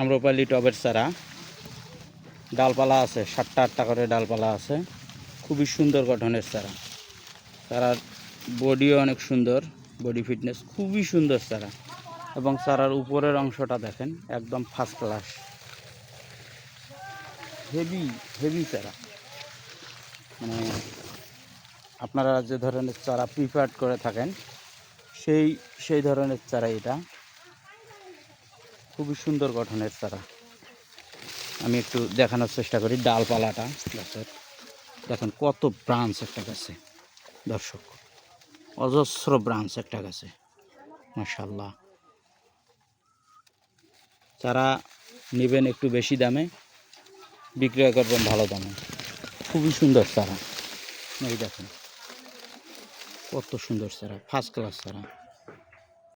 আম্রপালি টবের চারা। ডালপালা আছে, সাতটা আটটা করে ডালপালা আছে। খুবই সুন্দর গঠনের চারা। চারার বডিও অনেক সুন্দর, বডি ফিটনেস খুবই সুন্দর চারা। এবং চারার উপরের অংশটা দেখেন, একদম ফার্স্ট ক্লাস হেভি হেভি চারা। মানে আপনারা যে ধরনের চারা প্রিফার করে থাকেন, সেই সেই ধরনের চারা এটা। খুবই সুন্দর গঠনের চারা। আমি একটু দেখানোর চেষ্টা করি ডালপালাটা গাছের দেখেন কত ব্রাঞ্চ একটা গাছে, দর্শক। অজস্র ব্রাঞ্চ একটা গাছে মাশাল্লাহ চারা নেবেন একটু বেশি দামে, বিক্রয় করবেন ভালো দামে। খুবই সুন্দর চারা। এই দেখেন, কত সুন্দর চারা ফার্স্ট ক্লাস চারা।